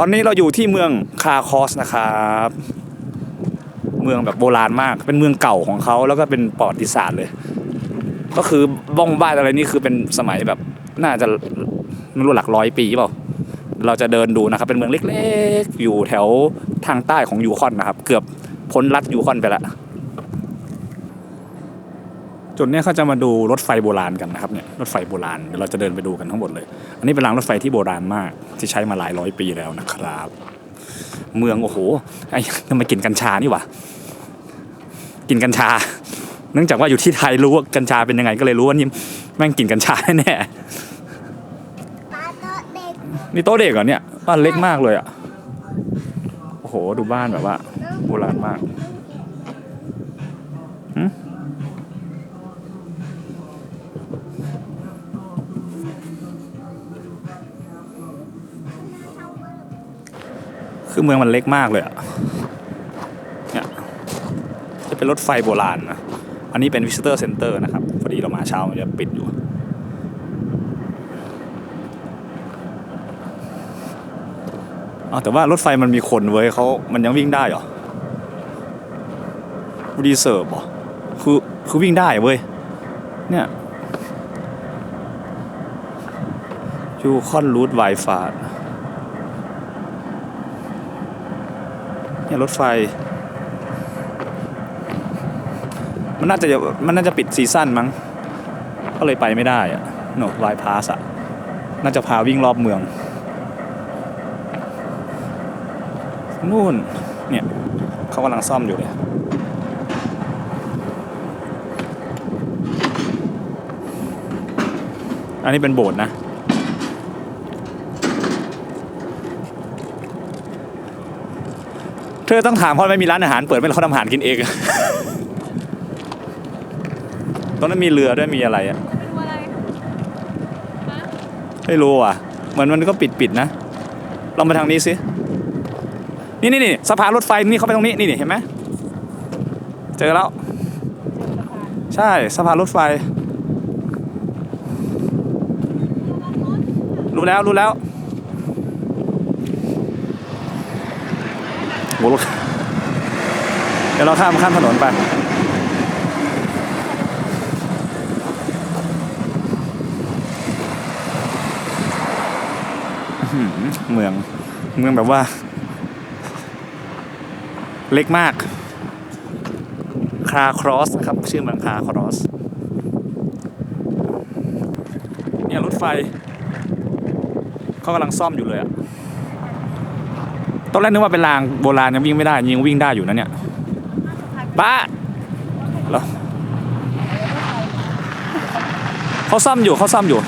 ตอนนี้เราอยู่ที่เมืองคาคอสนะครับ เมืองแบบโบราณมาก เป็นเมืองเก่าของเขาแล้วก็เป็นปอดติศาสตร์เลย ก็คือบ้องบ้านอะไรนี่คือเป็นสมัยแบบน่าจะไม่รู้หลักร้อยปีเปล่า เราจะเดินดูนะครับ เป็นเมืองเล็กๆ อยู่แถวทางใต้ของยูคอนนะครับ เกือบพ้นรัฐยูคอนไปแล้ว จุดเนี้ยเขาจะมาดูรถไฟโบราณกันนะครับเนี่ยรถไฟโบราณเดี๋ยวเราจะเดินไปดูกันทั้งหมดเลย อันนี้เป็นรางรถไฟที่โบราณมากที่ใช้มาหลายร้อยปีแล้วนะครับ เมืองโอ้โหไอ้ทำไมกินกัญชานี่หวะกินกัญชา เนื่องจากว่าอยู่ที่ไทยรู้ว่ากัญชาเป็นยังไงก็เลยรู้ว่านี่แม่งกินกัญชาแน่ปลาโต๊ะเด็กๆนี่โต๊ะเด็กเหรอเนี่ยบ้านเล็กมากเลยอะโอ้โหดูบ้านแบบว่า โบราณมาก คือเมืองมันเล็กมากเลยอะเนี่ยจะเป็นรถไฟโบราณนะอันนี้เป็น visitor center นะครับพอดีเรามาเช้ามันจะปิดอยู่อ๋อแต่ว่ารถไฟมันมีคนเว้ยเขามันยังวิ่งได้เหรอรีเซิร์ฟเหรอคือคือวิ่งได้เว้ยเนี่ยยูคอนรูทไวฟาด เนี่ยรถไฟ มันน่าจะมันน่าจะปิดซีซั่นมั้ง ก็เลยไปไม่ได้อะโนไวพาสอะน่าจะพาวิ่งรอบเมืองนู่นเนี่ยเขากำลังซ่อมอยู่เลยอันนี้เป็นโบสถ์นะ เธอต้องถามเพราะไม่มีร้านอาหารเปิดไม่เขาทำอาหารกินเอง ตรงนั้นมีเรือด้วยมีอะไรอะดูอะไรฮะไม่รู้อะ เหมือนมันก็ปิดปิดๆนะ ลองมาทางนี้สิ นี่นี่นี่สะพานรถไฟนี่เขาไปตรงนี้นี่นี่เห็นไหมเจอแล้ว ใช่สะพานรถไฟ รู้แล้วรู้แล้ว โหรถเดี๋ยวเราข้ามข้ามถนนไปเมืองเมืองแบบว่า เล็กมาก คาครอสครับ ชื่อเมืองคาครอส เนี่ยรถไฟเขากำลังซ่อมอยู่เลยอะ ตอนแรกนึกว่าเป็นรางโบราณยังวิ่งไม่ได้ยังวิ่งได้อยู่นะเนี่ยป้าแล้วเขาซ่อมอยู่เขาซ่อมอยู่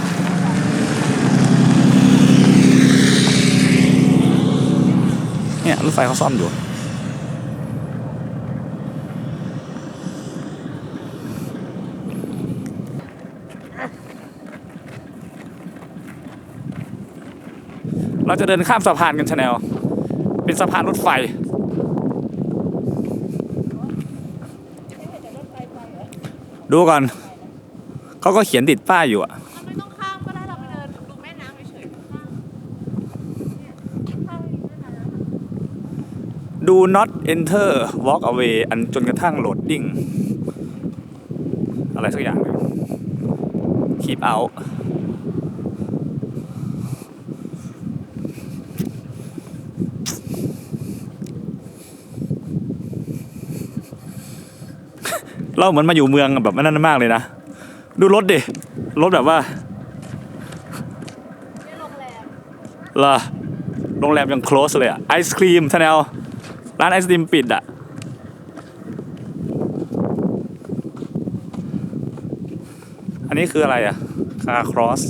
เนี่ยรถไฟเขาซ่อมอยู่เราจะเดินข้ามสะพานกันชาแนล เป็นสะพานรถไฟ ดูก่อน เขาก็เขียนติดป้ายอยู่อะเราไม่ต้องข้ามก็ได้เราไปเดินดูแม่น้ำเฉยๆข้ามเนี่ยข้ามไปดูแม่น้ำ do not enter walk away อันจนกระทั่ง loading อะไรสักอย่างหนึ่ง keep out เราเหมือนมาอยู่เมืองแบบนั้นมากเลยนะ ดูรถดิ รถแบบว่านี่โรงแรมเหรอโรงแรมยัง close เลยอะไอศครีมทนแนลร้านไอศครีมปิดอะอันนี้คืออะไรอะคาครอส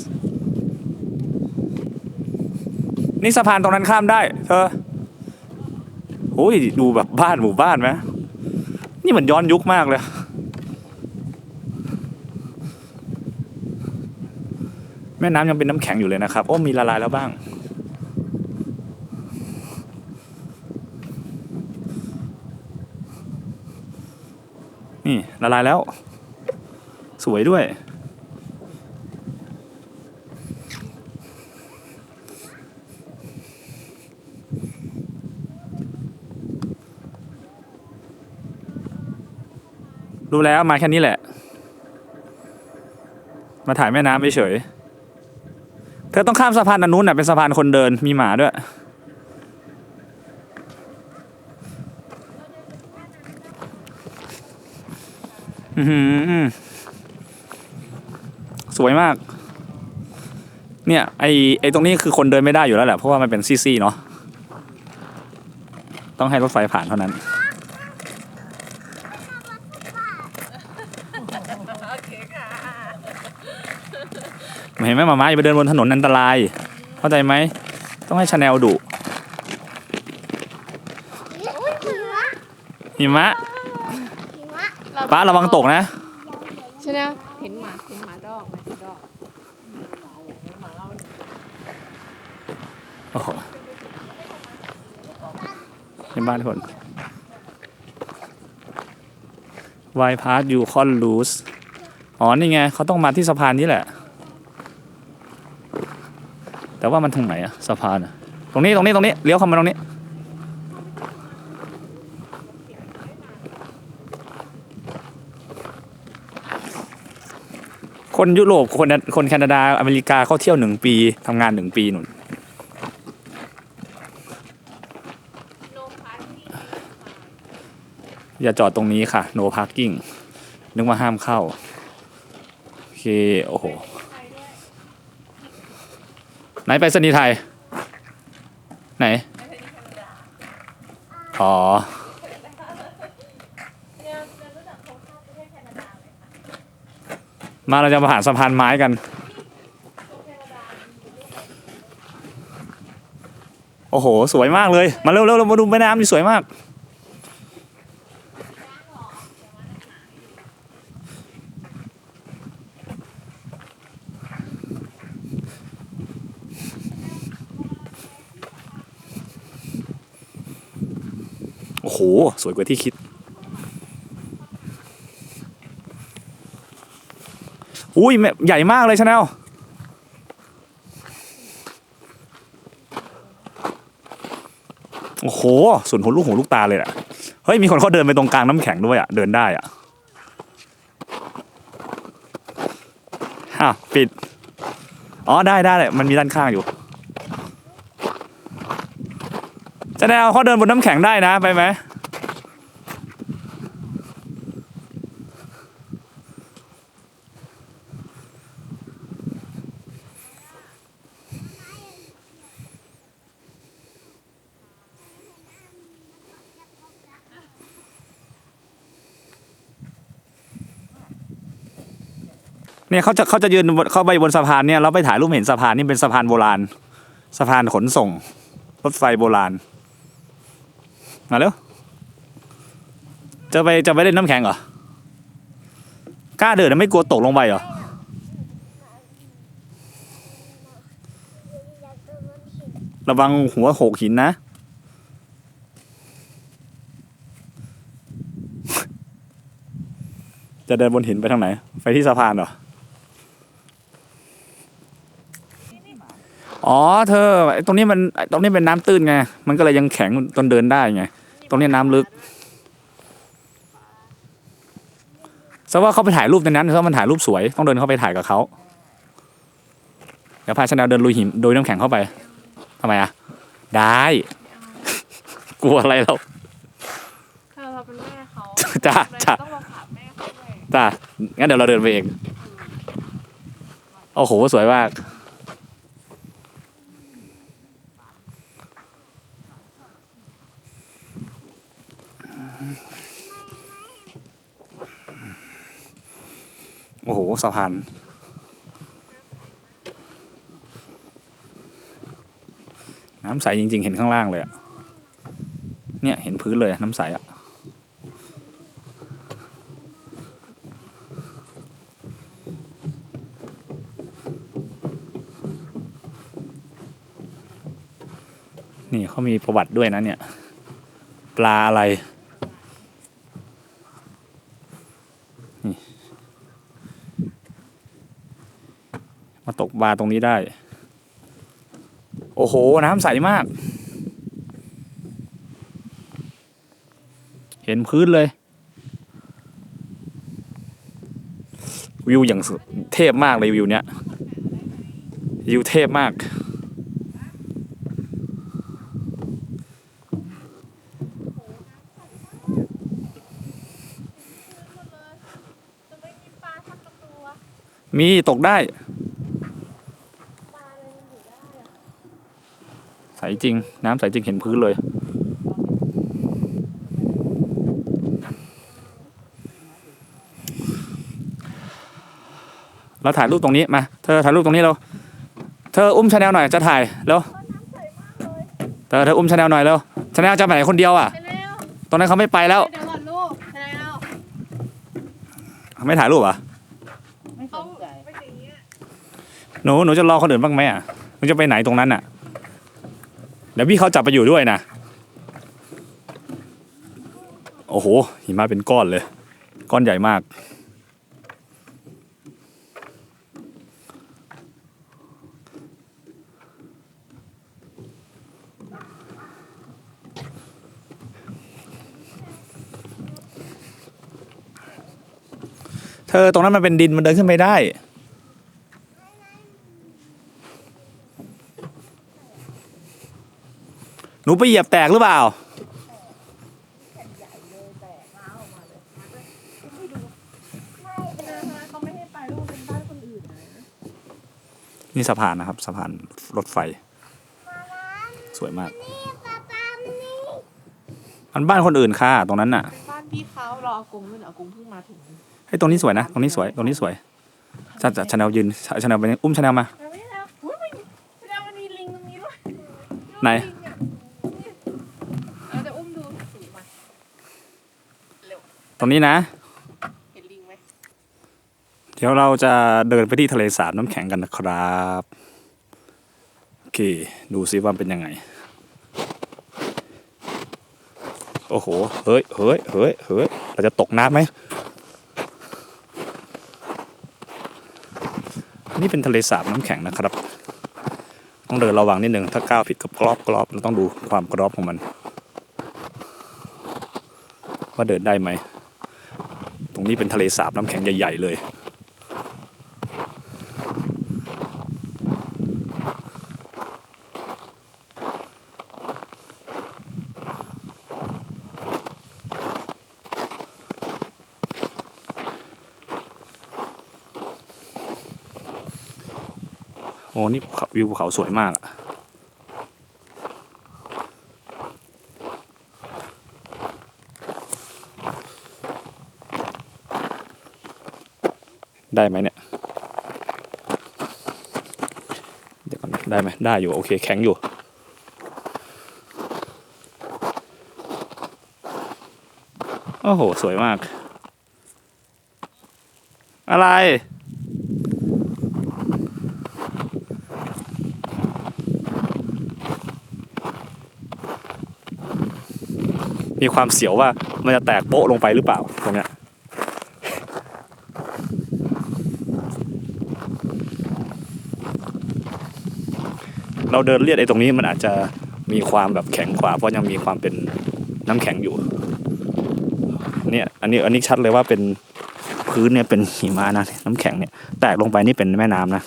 นี่สะพานตรงนั้นข้ามได้ เธอโอ้ยดูแบบบ้านหมู่บ้านไหมนี่เหมือนย้อนยุคมากเลย แม่น้ำยังเป็นน้ำแข็งอยู่เลยนะครับ โอ้มีละลายแล้วบ้าง นี่ละลายแล้ว สวยด้วย รู้แล้วมาแค่นี้แหละ มาถ่ายแม่น้ำเฉย เธอต้องข้ามสะพานอันนู้นน่ะเป็นสะพานคนเดินมีหมาด้วย อือหือสวยมาก เนี่ยไอไอตรงนี้คือคนเดินไม่ได้อยู่แล้วแหละเพราะว่ามันเป็นซี่ๆเนาะต้องให้รถไฟผ่านเท่านั้น โอเคค่ะ เห็นไหมหมาม้าอย่าไปเดินบนถนนอันตราย เข้าใจไหม ต้องให้ชาแนลดุอุ้ยหิมะหิมะหิมะป้าระวังตกนะใช่ไหมเห็นหมาเห็นหมาดอกไหมดอกโอ้โหในบ้านทุกคนวายพาร์ทยูคอนลูสอ๋อ นี่ไง เขาต้องมาที่สะพานนี้แหละ แต่ว่ามันทางไหนอะสะพานอะตรงนี้ตรงนี้ตรงนี้เลี้ยวเข้ามาตรงนี้ คนยุโรปคนคนแคนาดาอเมริกาเขาเที่ยวหนึ่งปีทำงานหนึ่งปีหนุนอย่าจอดตรงนี้ค่ะ no parking นึกว่าห้ามเข้า โอเค โอ้โห ไหนไปสนีย์ไทย ไหน อ๋อ มาเราจะมาผ่านสะพานไม้กัน โอ้โห สวยมากเลย มาเร็วๆเรามาดูแม่น้ำนี่สวยมาก สวยกว่าที่คิด อุ้ยใหญ่มากเลยชาแนลโอ้โหส่วนหัวลูกหูลูกตาเลยอะเฮ้ย มีคนเขาเดินไปตรงกลางน้ำแข็งด้วยอะเดินได้อะฮะปิด อ๋อ ได้ได้เลยมันมีด้านข้างอยู่ชาแนลเขาเดินบนน้ำแข็งได้นะ ไปไหม เนี่ยเขาจะเขาจะยืนเข้าไปบนสะพานเนี่ยเราไปถ่ายรูปเห็นสะพานนี่เป็นสะพานโบราณ สะพานขนส่ง รถไฟโบราณมาเร็วจะไปจะไปเล่นน้ำแข็งเหรอกล้าเดินไม่กลัวตกลงไปเหรอระวังหัวโขกหินนะ จะเดินบนหินไปทางไหน ไปที่สะพานเหรอ อ๋อเธอไอ้ตรงนี้มันไอ้ตรงนี้เป็นน้ำตื้นไง มันก็เลยยังแข็งจนเดินได้ไง ตรงนี้น้ำลึกแสดงว่าเขาไปถ่ายรูปในนั้นเพราะมันถ่ายรูปสวยต้องเดินเข้าไปถ่ายกับเขาเดี๋ยวพาชาแนลเดินลุยหินโดยน้ำแข็งเข้าไปทำไมอะ ได้ กลัวอะไรเราเธอเราเป็นแม่เขาจ้าจ้าต้องมาถามแม่เขาด้วยจ้างั้นเดี๋ยวเราเดินไปเองโอ้โหสวยมาก โอ้โห สะพานน้ำใสจริง ๆ เห็นข้างล่างเลยอะเนี่ยเห็นพื้นเลยน้ำใสอะนี่เขามีประวัติด้วยนะเนี่ย ปลาอะไรนี่ มาตรงนี้ได้ โอ้โห น้ำใสมาก เห็นพื้นเลย วิวอย่างสุดเทพมากเลยวิวเนี้ย วิวเทพมากจะไม่มีปลาทักกระตัวมีตกได้ ปลาอะไรมันอยู่ได้อะ ใสจริง น้ำใสจริงเห็นพื้นเลย เราถ่ายรูปตรงนี้มาเธอถ่ายรูปตรงนี้เรา เธออุ้มชาแนลหน่อยจะถ่ายแล้วเธอเธออุ้มชาแนลหน่อยแล้วชาแนลจะไปไหนคนเดียวอะชาแนลตอนนั้นเขาไม่ไปแล้วเดี๋ยวก่อนลูกชาแนลไม่ถ่ายรูปเหรอะไม่สเขานใจไปอย่างเงี้ยหนูหนูจะรอคนอื่นบ้างไหมอะหนูจะไปไหนตรงนั้นอะ เดี๋ยวพี่เขาจับไปอยู่ด้วยนะ โอ้โห หิมะเป็นก้อนเลย ก้อนใหญ่มาก เธอตรงนั้นมันเป็นดินมันเดินขึ้นไม่ได้ หนูไปเหยียบแตกหรือเปล่าเขาไม่ให้ไปลูกเป็นบ้านคนอื่นนะนี่สะพานนะครับสะพานรถไฟ สวยมากนี่ปลาปลามันนี่มันบ้านคนอื่นค่ะตรงนั้นน่ะ บ้านพี่เขารออากงด้วยนะอากงเพิ่งมาถึงเฮ้ยตรงนี้สวยนะ ตรงนี้สวย ตรงนี้สวยชาชาแนลยืนชาแนลไปอุ้มชาแนลมามาไม่แล้วอุ้ยมันชาแนลมันมีลิงตรงนี้ด้วยไหนเราจะอุ้มดูสูงมาเร็ว ตรงนี้นะ เห็นลิงไหมเดี๋ยวเราจะเดินไปที่ทะเลสาบน้ำแข็งกันนะครับ โอเค ดูซิว่าเป็นยังไง โอ้โห เฮ้ย เฮ้ย เฮ้ย เฮ้ย เราจะตกน้ำไหม นี่เป็นทะเลสาบน้ำแข็งนะครับ ต้องเดินระวังนิดนึง ถ้าก้าวผิดก็กรอบกรอบเราต้องดูความกรอบของมันว่าเดินได้ไหมต รงนี้เป็นทะเลสาบน้ำแข็งใหญ่ๆเลยโอ้นี่วิวภูเขาสวยมาก ได้ไหมเนี่ย เดี๋ยวก่อนได้ไหมได้อยู่ โอเค แข็งอยู่ โอ้โห สวยมาก อะไรมีความเสียวว่ามันจะแตกโป๊ะลงไปหรือเปล่าตรงเนี้ย เราเดินเลียดไอ้ตรงนี้มันอาจจะมีความแบบแข็งกว่า เพราะยังมีความเป็นน้ำแข็งอยู่ เนี่ยอันนี้อันนี้ชัดเลยว่าเป็นพื้นเนี่ยเป็นหิมะนะน้ำแข็งเนี่ยแตกลงไปนี่เป็นแม่น้ำนะ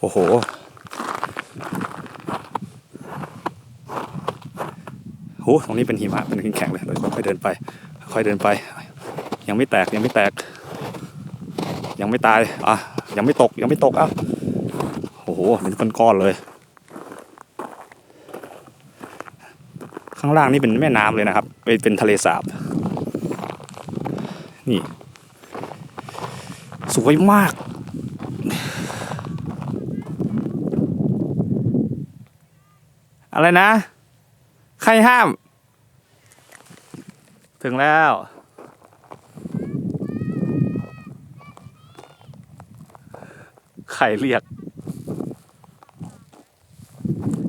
โอ้โห โหตรงนี้เป็นหิมะเป็นแข็งเลยเราค่อยๆเดินไป ค่อยๆเดินไป ยังไม่แตกยังไม่แตก ยังไม่ตายอะยังไม่ตกยังไม่ตกอะโอ้โหเป็นก้อนๆเลย ข้างล่างนี่เป็นแม่น้ำเลยนะครับเป็นทะเลสาบ นี่สวยมากอะไรนะ รห้าม ถึงแล้วใครเรียก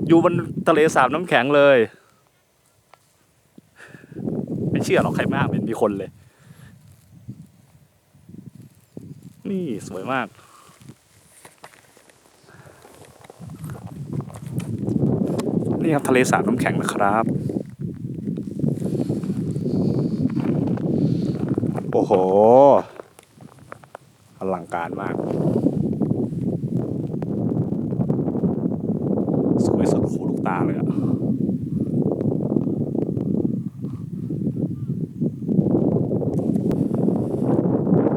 อยู่บนทะเลสาบน้ำแข็งเลย ไม่เชื่อหรอกใครมามเห็นมีคนเลย นี่สวยมาก นี่ครับทะเลสาบน้ำแข็งนะครับ โอ้โหอลังการมาก สวยสุดหูลูกตาเลยอะ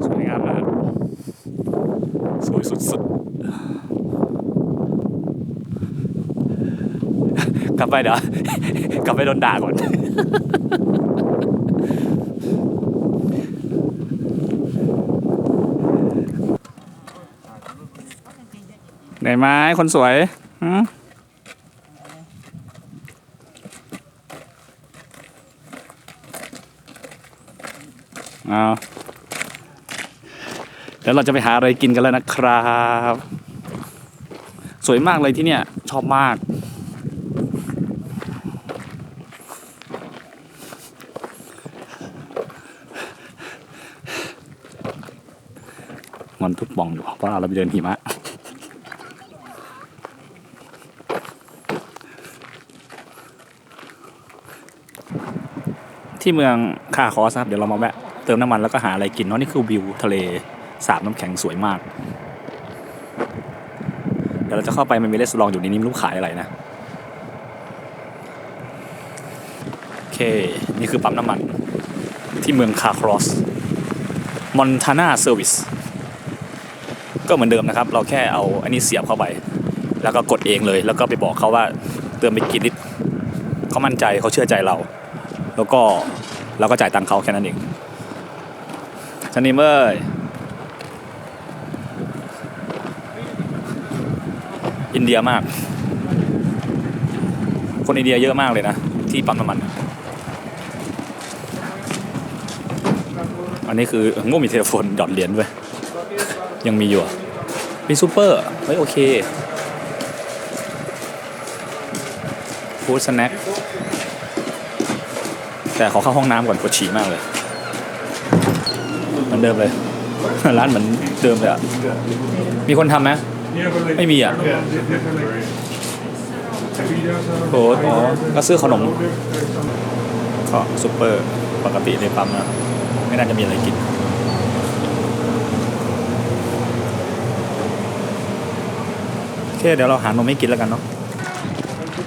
สวยงามมาก สวยสุดๆ ก ลับไปเดี๋ยว กลับไปโดนด่าก่อนไหนไม้คนสวยหืมเอาเดี๋ยวเราจะไปหาอะไรกินกันแล้วนะครับ สวยมากเลยที่เนี่ย ชอบมาก นทุกป่องอยู่ เพราะเราไปเดินหิมะที่เมืองคาคอสครับ เดี๋ยวเรามาแวะเติมน้ำมันแล้วก็หาอะไรกินเนาะนี่คือวิวทะเลสาบน้ำแข็งสวยมาก เดี๋ยวเราจะเข้าไปมันมีรีสลอร์ทอยู่ในนี้ไม่รู้ขายอะไรนะ โอเค นี่คือปั๊มน้ำมันที่เมืองคาครอสมอนทานาเซอร์วิส ก็เหมือนเดิมนะครับ เราแค่เอาอันนี้เสียบเข้าไป แล้วก็กดเองเลย แล้วก็ไปบอกเขาว่าเติมไปกี่ลิตรเขามั่นใจเขาเชื่อใจเรา แล้วก็เราก็จ่ายตังค์เขาแค่นั้นเองชันนิมเอ้ยอินเดียมาก คนอินเดียเยอะมากเลยนะ ที่ปั๊มน้ำมัน อันนี้คือง่มีเทเลโฟนหยอดเหรียญด้วยยังมีอยู่อะ มีซูเปอร์เฮ้ยโอเคฟู้ดสแน็คแต่ขอเข้าห้องน้ำก่อนปวดฉี่มากเลยเหมือนเดิมเลย ร้านเหมือนเดิมเลยอะ มีคนทำไหมไม่มีอะโอ้อ๋อก็ซื้อขนมก็ซุปเปอร์ปกติในปั๊มนะไม่น่าจะมีอะไรกิน โอ เคเดี๋ยวเราหานมให้กินแล้วกันเนาะ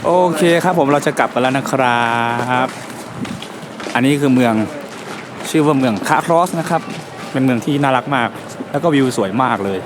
โอเคครับผมเราจะกลับกันแล้วนะครับ อันนี้คือเมืองชื่อว่าเมืองคาครอสนะครับ เป็นเมืองที่น่ารักมาก แล้วก็วิวสวยมากเลย